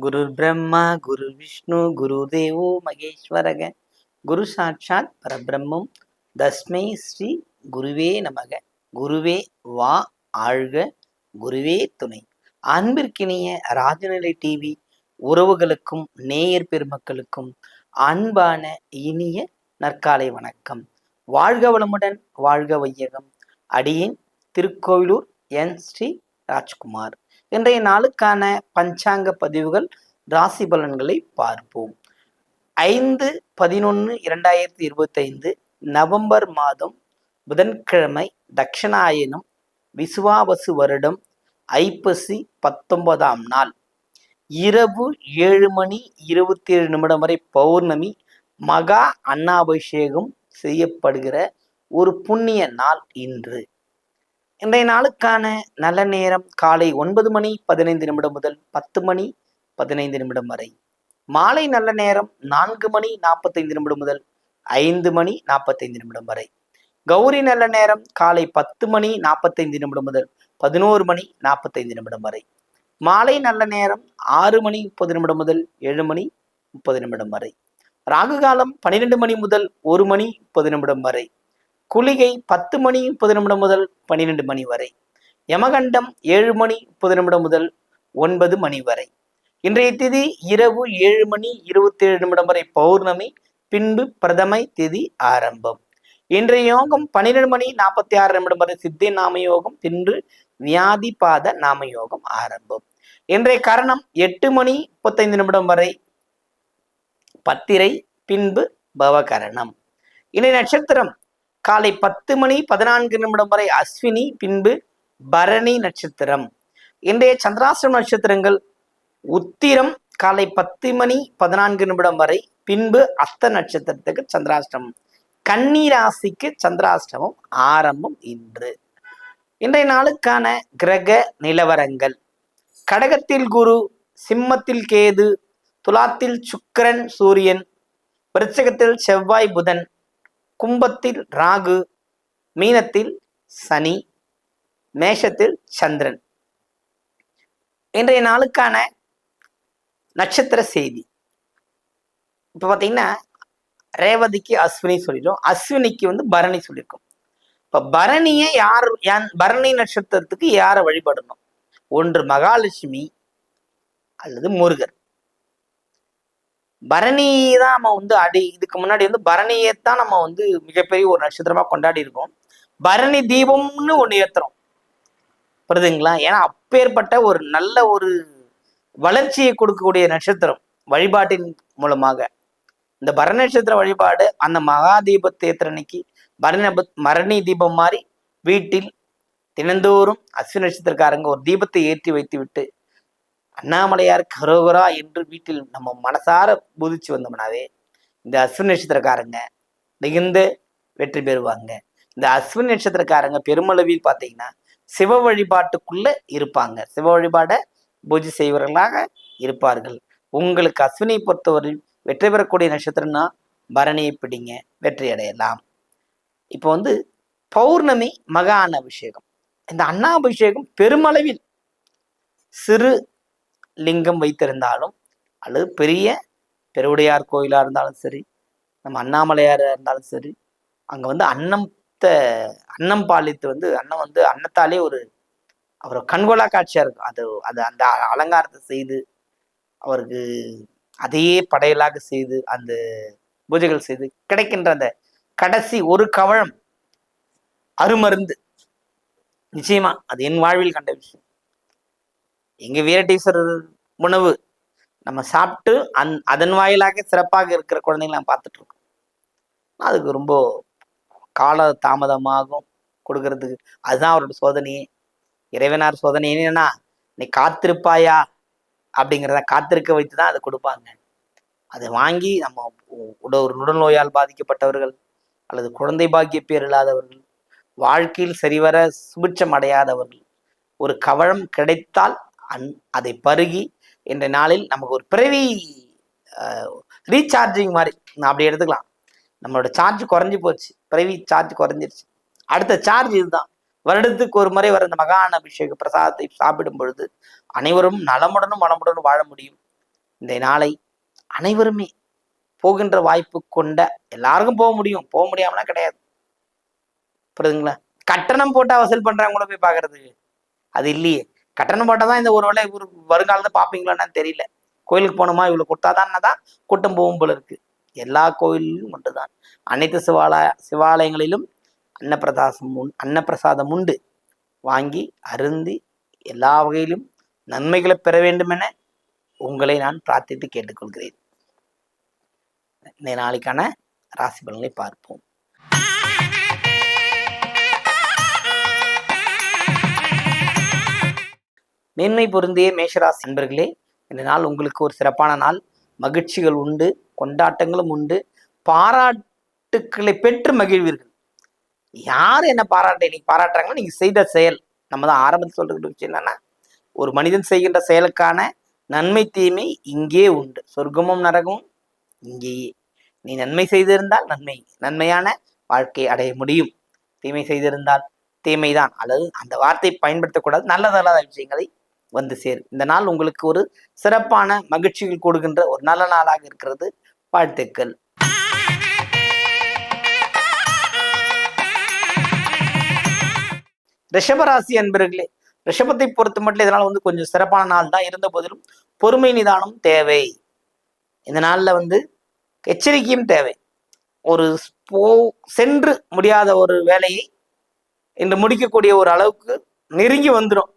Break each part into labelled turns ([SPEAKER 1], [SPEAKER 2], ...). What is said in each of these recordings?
[SPEAKER 1] குரு பிரம்மா குரு விஷ்ணு குரு தேவோ மகேஸ்வரக. குரு சாட்சாத் பரபிரம்மம். தஸ்மை ஸ்ரீ குருவே நமக. குருவே வா ஆழ்க. குருவே துணை. அன்பிற்கினிய ராஜநிலை டிவி உறவுகளுக்கும் நேயர் பெருமக்களுக்கும் அன்பான இனிய நற்காலை வணக்கம். வாழ்க வளமுடன் வாழ்க வையகம். அடியேன் திருக்கோவிலூர் என் ஸ்ரீ ராஜ்குமார். இன்றைய நாளுக்கான பஞ்சாங்க பதிவுகள் ராசி பலன்களை பார்ப்போம். ஐந்து பதினொன்று இரண்டாயிரத்தி இருபத்தைந்து நவம்பர் மாதம் புதன்கிழமை தக்ஷணாயனம் விசுவாவசு வருடம் ஐப்பசி பத்தொன்பதாம் நாள். இரவு ஏழு மணி இருபத்தி ஏழு நிமிடம் வரை பௌர்ணமி மகா அன்னாபிஷேகம் செய்யப்படுகிற ஒரு புண்ணிய நாள் இன்று. இன்றைய நாளுக்கான நல்ல நேரம் காலை ஒன்பது மணி பதினைந்து நிமிடம் முதல் பத்து மணி பதினைந்து நிமிடம் வரை. மாலை நல்ல நேரம் நான்கு மணி நாற்பத்தைந்து நிமிடம் முதல் ஐந்து மணி நாற்பத்தைந்து நிமிடம் வரை. கௌரி நல்ல நேரம் காலை பத்து மணி நாற்பத்தைந்து நிமிடம் முதல் பதினோரு மணி நாற்பத்தைந்து நிமிடம் வரை. மாலை நல்ல நேரம் ஆறு மணி முப்பது நிமிடம் முதல் ஏழு மணி முப்பது நிமிடம் வரை. ராகு காலம் பன்னிரெண்டு மணி முதல் ஒரு மணி முப்பது நிமிடம் வரை. குளிகை பத்து மணி முப்பது நிமிடம் முதல் பன்னிரெண்டு மணி வரை. யமகண்டம் ஏழு மணி முப்பது நிமிடம் முதல் ஒன்பது மணி வரை. இன்றைய திதி இரவு ஏழு மணி இருபத்தி ஏழு நிமிடம் வரை பௌர்ணமி பின்பு பிரதமை திதி ஆரம்பம். இன்றைய யோகம் பன்னிரெண்டு மணி நாற்பத்தி ஆறு நிமிடம் வரை சித்தி நாம யோகம் பின்பு வியாதிபாத நாம யோகம் ஆரம்பம். இன்றைய கரணம் எட்டு மணி முப்பத்தைந்து நிமிடம் வரை பத்திரை பின்பு பவகரணம். இன்றைய நட்சத்திரம் காலை பத்து மணி பதினான்கு நிமிடம் வரை அஸ்வினி பின்பு பரணி நட்சத்திரம். இன்றைய சந்திராசிரம நட்சத்திரங்கள் உத்திரம் காலை பத்து மணி பதினான்கு நிமிடம் வரை பின்பு அஸ்த நட்சத்திரத்துக்கு சந்திராஷ்டமம். கன்னி ராசிக்கு சந்திராஷ்டமம் ஆரம்பம் இன்று. இன்றைய நாளுக்கான கிரக நிலவரங்கள். கடகத்தில் குரு சிம்மத்தில் கேது துலாத்தில் சுக்கிரன் சூரியன் விருச்சகத்தில் செவ்வாய் புதன் கும்பத்தில் ராகு மீனத்தில் சனி மேஷத்தில் சந்திரன். இன்றைய நாளுக்கான நட்சத்திர செய்தி. இப்போ பார்த்தீங்கன்னா ரேவதிக்கு அஸ்வினி சொல்லிடும் அஸ்வினிக்கு வந்து பரணி சொல்லியிருக்கோம். இப்போ பரணியை யார் யான்- பரணி நட்சத்திரத்துக்கு யாரை வழிபடணும்? ஒன்று மகாலட்சுமி அல்லது முருகர். பரணி தான் நம்ம வந்து அடி இதுக்கு முன்னாடி வந்து பரணியை தான் நம்ம வந்து மிகப்பெரிய ஒரு நட்சத்திரமா கொண்டாடி இருக்கோம். பரணி தீபம்னு ஒண்ணு ஏத்துறோம். புரியுதுங்களா ஏன்னா அப்பேற்பட்ட ஒரு நல்ல ஒரு வளர்ச்சியை கொடுக்கக்கூடிய நட்சத்திரம் வழிபாட்டின் மூலமாக. இந்த பரணி நட்சத்திர வழிபாடு அந்த மகா தீபத்தை ஏத்துறனைக்கு பரணி மரணி தீபம் மாதிரி வீட்டில் தினந்தோறும் அஸ்வினி நட்சத்திரக்காரங்க ஒரு தீபத்தை ஏற்றி வைத்து விட்டு அண்ணாமலையார் கரோகரா என்று வீட்டில் நம்ம மனசார புதிச்சு வந்தோம்னாவே இந்த அஸ்வின் நட்சத்திரக்காரங்க மிகுந்த வெற்றி பெறுவாங்க. இந்த அஸ்வின் நட்சத்திரக்காரங்க பெருமளவில் பார்த்தீங்கன்னா சிவ வழிபாட்டுக்குள்ள இருப்பாங்க. சிவ வழிபாட பூஜை செய்வர்களாக இருப்பார்கள். உங்களுக்கு அஸ்வினை பொறுத்தவரை வெற்றி பெறக்கூடிய நட்சத்திரம்னா பரணியை பிடிங்க வெற்றி அடையலாம். இப்போ வந்து பௌர்ணமி மகா அன்னாபிஷேகம். இந்த அன்னாபிஷேகம் பெருமளவில் சிறு லிங்கம் வைத்திருந்தாலும் அல்லது பெரிய பெருவுடையார் கோயிலாக இருந்தாலும் சரி நம்ம அண்ணாமலையாராக இருந்தாலும் சரி அங்கே வந்து அன்னத்தை அன்னம் பாலித்து வந்து அன்னம் வந்து அன்னத்தாலே ஒரு அவர் கண்கொள்ளா காட்சியாக இருக்கும். அது அது அந்த அலங்காரத்தை செய்து அவருக்கு அதையே படையலாக செய்து அந்த பூஜைகள் செய்து கிடைக்கின்ற அந்த கடைசி ஒரு கவழம் அருமருந்து. நிச்சயமா அது என் வாழ்வில் கண்ட விஷயம். எங்க வீரட்டீஸ்வரர் உணவு நம்ம சாப்பிட்டு அந் அதன் வாயிலாக சிறப்பாக இருக்கிற குழந்தைங்களை நான் பார்த்துட்டு இருக்கோம் அதுக்கு ரொம்ப கால தாமதமாகும் கொடுக்கறதுக்கு. அதுதான் அவரோட சோதனையே. இறைவனார் சோதனை என்னன்னா நீ காத்திருப்பாயா அப்படிங்கிறத காத்திருக்க வைத்து தான் அதை கொடுப்பாங்க. அதை வாங்கி நம்ம உட- ஒரு உடல் நோயால் பாதிக்கப்பட்டவர்கள் அல்லது குழந்தை பாக்கிய பேர் இல்லாதவர்கள் வாழ்க்கையில் சரிவர சுபிட்சம் அடையாதவர்கள் ஒரு கவளம் கிடைத்தால் அந் அதை பருகி என்ற நாளில் நமக்கு ஒரு பிறவி ரீசார்ஜிங் மாதிரி நான் அப்படி எடுத்துக்கலாம். நம்மளோட சார்ஜ் குறைஞ்சி போச்சு. பிறவி சார்ஜ் குறைஞ்சிருச்சு. அடுத்த சார்ஜ் இதுதான். வருடத்துக்கு ஒரு முறை வர இந்த மகான் அபிஷேக பிரசாதத்தை சாப்பிடும் பொழுது அனைவரும் நலமுடனும் மனமுடனும் வாழ முடியும். இந்த நாளை அனைவருமே போகின்ற வாய்ப்பு கொண்ட எல்லாருக்கும் போக முடியும். போக முடியாமலாம் கிடையாது. புரியுதுங்களா? கட்டணம் போட்டா வசூல் பண்றவங்கள போய் பாக்குறது அது இல்லையே. கட்டணம் போட்டால் தான் இந்த ஒரு வேலை இவர் வருங்காலத்தை பார்ப்பீங்களான்னு தெரியல. கோயிலுக்கு போகணுமா? இவ்வளோ கொடுத்தாதான் தான் கூட்டம் போகும் போல இருக்கு. எல்லா கோயிலிலும் ஒன்றுதான். அனைத்து சிவாலய சிவாலயங்களிலும் அன்னப்பிரதாசம் உண் அன்னப்பிரசாதம் உண்டு. வாங்கி அருந்தி எல்லா வகையிலும் நன்மைகளை பெற வேண்டும் என உங்களை நான் பிரார்த்தித்து கேட்டுக்கொள்கிறேன். இந்த நாளைக்கான ராசி பலன்களை பார்ப்போம். மேன்மை பொருந்திய மேஷராசி நண்பர்களே இந்த நாள் உங்களுக்கு ஒரு சிறப்பான நாள். மகிழ்ச்சிகள் உண்டு கொண்டாட்டங்களும் உண்டு. பாராட்டுக்களை பெற்று மகிழ்வீர்கள். யார் என்ன பாராட்ட இன்னைக்கு பாராட்டுறாங்களோ நீங்க செய்த செயல். நம்ம தான் ஆரம்பத்தில் சொல்றது விஷயம் என்னன்னா ஒரு மனிதன் செய்கின்ற செயலுக்கான நன்மை தீமை இங்கே உண்டு. சொர்க்கமும் நரகமும் இங்கேயே. நீ நன்மை செய்திருந்தால் நன்மை நன்மையான வாழ்க்கை அடைய முடியும். தீமை செய்திருந்தால் தீமைதான். அல்லது அந்த வார்த்தை பயன்படுத்தக்கூடாது. நல்லதல்லாத விஷயங்களை வந்து சேரும். இந்த நாள் உங்களுக்கு ஒரு சிறப்பான மகிழ்ச்சிகள் கொடுக்கின்ற ஒரு நல்ல நாளாக இருக்கிறது. வாழ்த்துக்கள். ரிஷபராசி அன்பர்களே ரிஷபத்தை பொறுத்த மட்டும் இதனால் வந்து கொஞ்சம் சிறப்பான நாள் தான். இருந்த போதிலும் பொறுமை நிதானம் தேவை. இந்த நாளில் வந்து எச்சரிக்கையும் தேவை. ஒரு போ சென்று முடியாத ஒரு வேலையை இன்று முடிக்கக்கூடிய ஒரு அளவுக்கு நெருங்கி வந்துடும்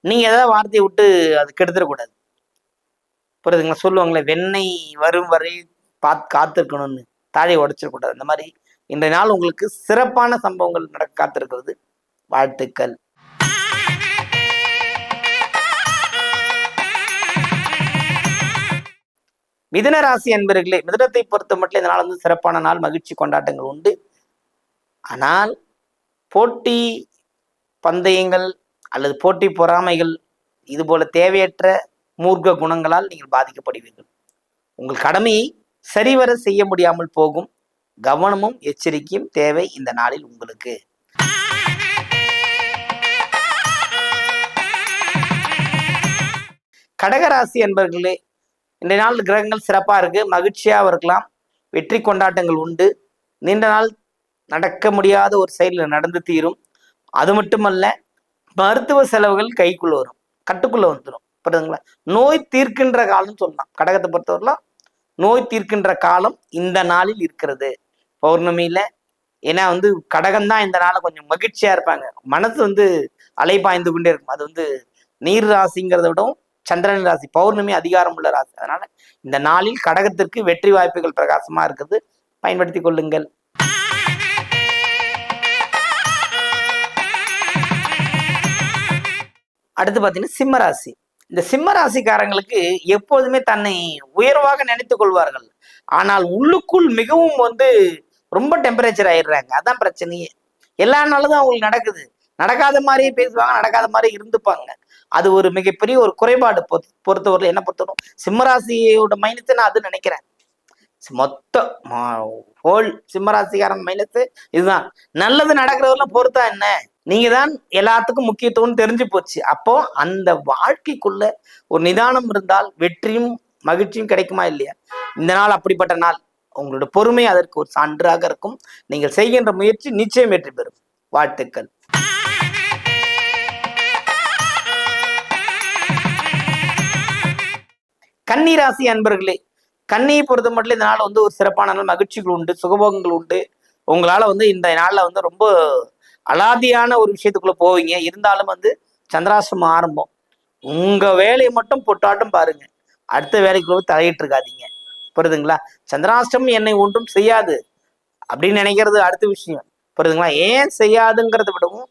[SPEAKER 1] நீங்க ஏதாவது வார்த்தையை விட்டு அது கெடுத்துடக்கூடாது. புரியுதுங்களா? சொல்லுவாங்களே வெண்ணெய் வரும் வரை பார்த்து காத்திருக்கணும்னு. தாழை உடைச்சிடக்கூடாது. அந்த மாதிரி இன்றைய நாள் உங்களுக்கு சிறப்பான சம்பவங்கள் நடக்க காத்திருக்கிறது. வாழ்த்துக்கள். மிதன ராசி அன்பர்களே மிதனத்தை பொறுத்த மட்டும் இந்த நாள் வந்து சிறப்பான நாள் மகிழ்ச்சி கொண்டாட்டங்கள் உண்டு. ஆனால் போட்டி பந்தயங்கள் அல்லது போட்டி பொறாமைகள் இது போல தேவையற்ற மூர்க்க குணங்களால் நீங்கள் பாதிக்கப்படுவீர்கள். உங்கள் கடமையை சரிவர செய்ய முடியாமல் போகும். கவனமும் எச்சரிக்கையும் தேவை இந்த நாளில் உங்களுக்கு. கடகராசி என்பர்களே இன்றைய நாள் கிரகங்கள் சிறப்பாக இருக்கு. மகிழ்ச்சியாக இருக்கலாம். வெற்றி கொண்டாட்டங்கள் உண்டு. நீண்ட நாள் நடக்க முடியாத ஒரு செயலில் நடந்து தீரும். அது மட்டுமல்ல மருத்துவ செலவுகள் கைக்குள்ள வரும். கட்டுக்குள்ள வந்துடும் புரியுதுங்களா? நோய் தீர்க்கின்ற காலம் சொல்லலாம். கடகத்தை பொறுத்தவரைலாம் நோய் தீர்க்கின்ற காலம் இந்த நாளில் இருக்கிறது. பௌர்ணமியில ஏன்னா வந்து கடகம்தான் இந்த நாளை கொஞ்சம் மகிழ்ச்சியா இருப்பாங்க. மனசு வந்து அலைபாய்ந்து கொண்டே இருக்கும். அது வந்து நீர் ராசிங்கிறத விடவும் சந்திரன் ராசி பௌர்ணமி அதிகாரம் உள்ள ராசி. அதனால இந்த நாளில் கடகத்திற்கு வெற்றி வாய்ப்புகள் பிரகாசமா இருக்குது பயன்படுத்தி கொள்ளுங்கள். அடுத்து பார்த்தீங்கன்னா சிம்மராசி. இந்த சிம்ம ராசிக்காரங்களுக்கு எப்போதுமே தன்னை உயர்வாக நினைத்து கொள்வார்கள். ஆனால் உள்ளுக்குள் மிகவும் வந்து ரொம்ப டெம்பரேச்சர் ஆயிடுறாங்க. அதான் பிரச்சனையே. எல்லா நாளும் தான் அவங்களுக்கு நடக்குது. நடக்காத மாதிரியே பேசுவாங்க நடக்காத மாதிரி இருந்துப்பாங்க. அது ஒரு மிகப்பெரிய ஒரு குறைபாடு பொ- பொறுத்தவரையில. என்ன பொறுத்தவரும் சிம்மராசியோட மைனத்தை நான் அது நினைக்கிறேன். மொத்த ஹோல் சிம்மராசிக்காரன் மைனஸ் இதுதான். நல்லது நடக்கிறவரெல்லாம் பொறுத்தா என்ன? நீங்க தான் எல்லாத்துக்கும் முக்கியத்துவம் தெரிஞ்சு போச்சு. அப்போ அந்த வாழ்க்கைக்குள்ள ஒரு நிதானம் இருந்தால் வெற்றியும் மகிழ்ச்சியும் கிடைக்குமா இல்லையா? இந்த நாள் அப்படிப்பட்ட நாள். உங்களோட பொறுமை அதற்கு ஒரு சான்றாக இருக்கும். நீங்கள் செய்கின்ற முயற்சி நிச்சயம் வெற்றி பெறும். வாழ்த்துக்கள். கன்னிராசி அன்பர்களே கன்னியை பொறுத்த மட்டும் இந்த நாள் வந்து ஒரு சிறப்பான நாள். மகிழ்ச்சிகள் உண்டு சுகபோகங்கள் உண்டு. உங்களால் வந்து இந்த நாளில் வந்து ரொம்ப அலாதியான ஒரு விஷயத்துக்குள்ள போவீங்க. இருந்தாலும் வந்து சந்திராசிரமம் ஆரம்பம். உங்க வேலையை மட்டும் பொட்டாட்டம் பாருங்க. அடுத்த வேலைக்குள்ள தலையிட்டு இருக்காதீங்க புரியுதுங்களா? சந்திராஷ்டமம் என்னை ஒன்றும் செய்யாது அப்படின்னு நினைக்கிறது அடுத்த விஷயம். புரியுதுங்களா? ஏன் செய்யாதுங்கிறத விடவும்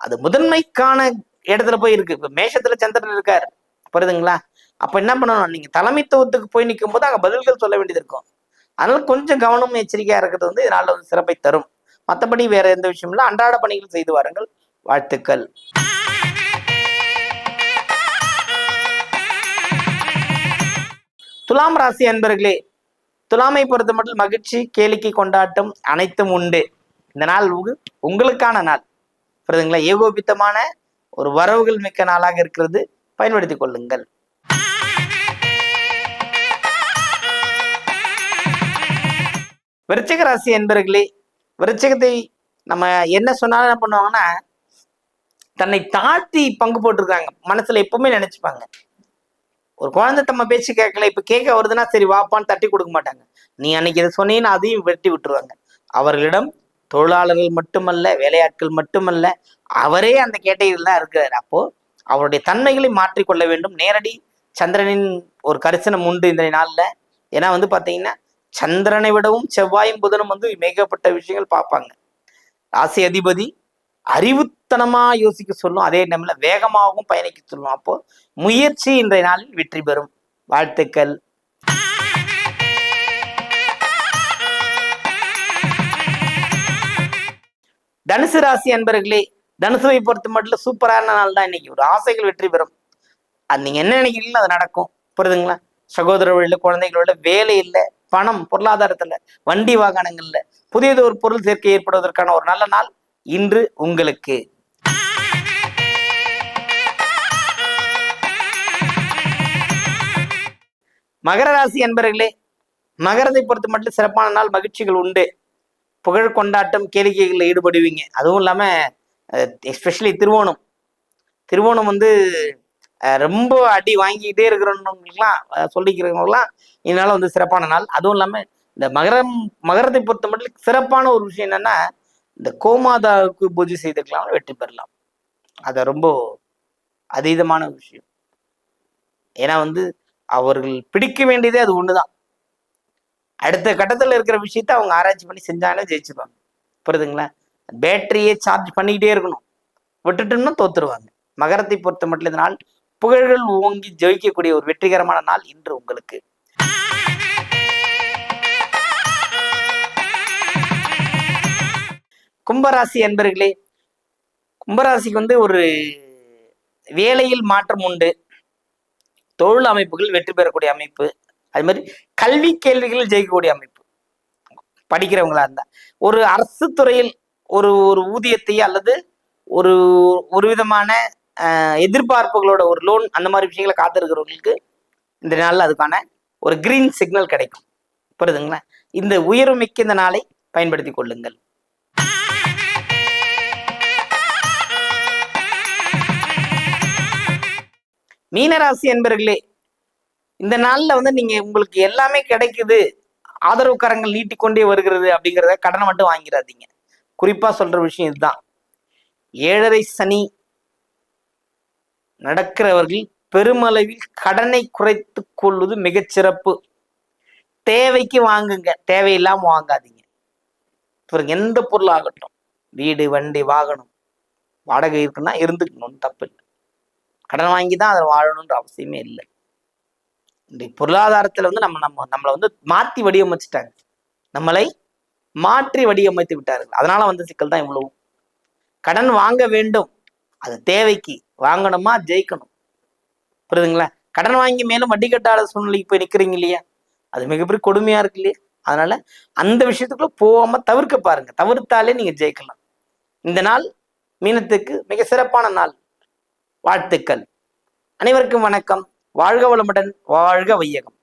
[SPEAKER 1] அது முதன்மைக்கான இடத்துல போய் இருக்கு. இப்ப மேஷத்துல சந்திரன் இருக்காரு. புரியுதுங்களா? அப்ப என்ன பண்ணணும்? நீங்க தலைமைத்துவத்துக்கு போய் நிற்கும் போது அங்க பதில்கள் சொல்ல வேண்டியது இருக்கும். அதனால கொஞ்சம் கவனம் எச்சரிக்கையா இருக்கிறது வந்து இதனால வந்து சிறப்பை தரும். மற்றபடி வேற எந்த விஷயம் இல்லை. அன்றாட பணிகள் செய்து வாருங்கள். வாழ்த்துக்கள். துலாம் ராசி அன்பர்களே துலாமை பொறுத்த மட்டும் மகிழ்ச்சி கேளிக்கை கொண்டாட்டம் அனைத்தும் உண்டு. இந்த நாள் உங்களுக்கான நாள். புரியுதுங்களா? ஏகோபித்தமான ஒரு வரவுகள் மிக்க நாளாக இருக்கிறது. பயன்படுத்தி கொள்ளுங்கள். விருச்சிக ராசி என்பர்களே விருச்சிகத்தை நம்ம என்ன சொன்னாலும் என்ன பண்ணுவாங்கன்னா தன்னை தாழ்த்தி பங்கு போட்டிருக்காங்க. மனசுல எப்பவுமே நினைச்சுப்பாங்க. ஒரு குழந்தை தம்ம பேச்சு கேட்கல இப்ப கேட்க வருதுன்னா சரி வாப்பான்னு தட்டி கொடுக்க மாட்டாங்க. நீ அன்னைக்கு இதை சொன்னீன்னு அதையும் வெட்டி விட்டுருவாங்க. அவர்களிடம் தொழிலாளர்கள் மட்டுமல்ல வேலையாட்கள் மட்டுமல்ல அவரே அந்த கேட்டகரியில் தான் இருக்கிறார். அப்போ அவருடைய தன்மைகளை மாற்றிக்கொள்ள வேண்டும். நேரடி சந்திரனின் ஒரு கரிசனம் உண்டு இந்த நாள்ல. ஏன்னா வந்து பாத்தீங்கன்னா சந்திரனை விடவும் செவ்வாயும் புதனும் வந்து மிகப்பட்ட விஷயங்கள் பார்ப்பாங்க. ராசி அதிபதி அறிவுத்தனமா யோசிக்க சொல்லும். அதே நேரம்ல வேகமாகவும் பயணிக்க சொல்லும். அப்போ முயற்சி இன்றைய நாளில் வெற்றி பெறும். வாழ்த்துக்கள். தனுசு ராசி அன்பர்களே தனுசுவை பொறுத்த மட்டும் சூப்பரான நாள் தான் இன்னைக்கு. ஒரு ஆசைகள் வெற்றி பெறும். அது நீங்க என்ன நினைக்கிறீங்களோ அது நடக்கும். புரியுதுங்களா? சகோதரர்கள குழந்தைகளோட வேலை இல்லை. பணம் பொருளாதாரத்துல வண்டி வாகனங்கள்ல புதியது ஒரு பொருள் சேர்க்கை ஏற்படுவதற்கான ஒரு நல்ல நாள் இன்று உங்களுக்கு. மகர ராசி என்பர்களே மகரத்தை பொறுத்த மட்டும் சிறப்பான நாள் மகிழ்ச்சிகள் உண்டு. புகழ் கொண்டாட்டம் கேளிக்கைகளில் ஈடுபடுவீங்க. அதுவும் இல்லாம எஸ்பெஷலி திருவோணம். திருவோணம் வந்து ரொம்ப அடி வாங்கிக்கிட்டே இருக்கிறவங்களுக்குலாம் சொல்லிக்கிறவங்களுக்குலாம் இதனால வந்து சிறப்பான நாள். அதுவும் இல்லாம இந்த மகரம் மகரத்தை பொறுத்த மட்டும் சிறப்பான ஒரு விஷயம் என்னன்னா இந்த கோமாதாவுக்கு பூஜை செய்திருக்கலாம் வெற்றி பெறலாம். அது ரொம்ப அதீதமான விஷயம். ஏன்னா வந்து அவர்கள் பிடிக்க வேண்டியதே அது ஒண்ணுதான். அடுத்த கட்டத்துல இருக்கிற விஷயத்த அவங்க ஆராய்ச்சி பண்ணி செஞ்சாங்கன்னா ஜெயிச்சுப்பாங்க புரியுதுங்களா? பேட்டரியே சார்ஜ் பண்ணிக்கிட்டே இருக்கணும். விட்டுட்டோம்னா தோத்துருவாங்க. மகரத்தை பொறுத்த மட்டும் இதனால் நாள் புகழ்கள் ஓங்கி ஜெயிக்கக்கூடிய ஒரு வெற்றிகரமான நாள் இன்று உங்களுக்கு. கும்பராசி அன்பர்களே கும்பராசிக்கு வந்து ஒரு வேலையில் மாற்றம் உண்டு. தொழில் அமைப்புகள் வெற்றி பெறக்கூடிய அமைப்பு. அது மாதிரி கல்வி கேள்விகளில் ஜெயிக்கக்கூடிய அமைப்பு. படிக்கிறவங்களா இருந்தா. ஒரு அரசு துறையில் ஒரு ஒரு ஊதியத்தை அல்லது ஒரு ஒரு விதமான எதிர்பார்ப்புகளோட ஒரு லோன் அந்த மாதிரி விஷயங்களை காத்திருக்கிறவங்களுக்கு இந்த நாளில் அதுக்கான ஒரு கிரீன் சிக்னல் கிடைக்கும். புரியுதுங்களா? இந்த உயர்வு மிக்க இந்த நாளை பயன்படுத்தி கொள்ளுங்கள். மீனராசி என்பர்களே இந்த நாளில் வந்து நீங்க உங்களுக்கு எல்லாமே கிடைக்குது. ஆதரவு கரங்கள் நீட்டிக்கொண்டே வருகிறது அப்படிங்கிறத கடனை மட்டும் வாங்கிடாதீங்க. குறிப்பா சொல்ற விஷயம் இதுதான். ஏழரை சனி நடக்கிறவர்கள் பெருமளவில் கடனை குறைத்து கொள்வது மிகச்சிறப்பு தேவைக்கு வாங்குங்க தேவையில்லாம வாங்காதீங்க. பிறகு எந்த பொருள் ஆகட்டும் வீடு வண்டி வாகனம் வாடகை இருக்குன்னா இருந்துக்கணும் தப்பு இல்லை. கடன் வாங்கி தான் அதில் வாழணுன்ற அவசியமே இல்லை. இன்றைக்கு பொருளாதாரத்துல வந்து நம்ம நம்ம நம்மளை வந்து மாற்றி வடிவமைச்சிட்டாங்க. நம்மளை மாற்றி வடிவமைத்து விட்டார்கள். அதனால வந்த சிக்கல் தான் இவ்வளவு. கடன் வாங்க வேண்டும். அது தேவைக்கு வாங்கணுமா ஜெயிக்கணும். புரியுதுங்களா? கடன் வாங்கி மேலும் வட்டி கட்டாத சூழ்நிலைக்கு போய் நிக்கிறீங்க இல்லையா? அது மிகப்பெரிய கொடுமையா இருக்கு இல்லையா? அதனால அந்த விஷயத்துக்குள்ள போகாம தவிர்க்க பாருங்க. தவிர்த்தாலே நீங்க ஜெயிக்கலாம். இந்த நாள் மீனத்துக்கு மிக சிறப்பான நாள். வாழ்த்துக்கள். அனைவருக்கும் வணக்கம். வாழ்க வளமுடன் வாழ்க வையகம்.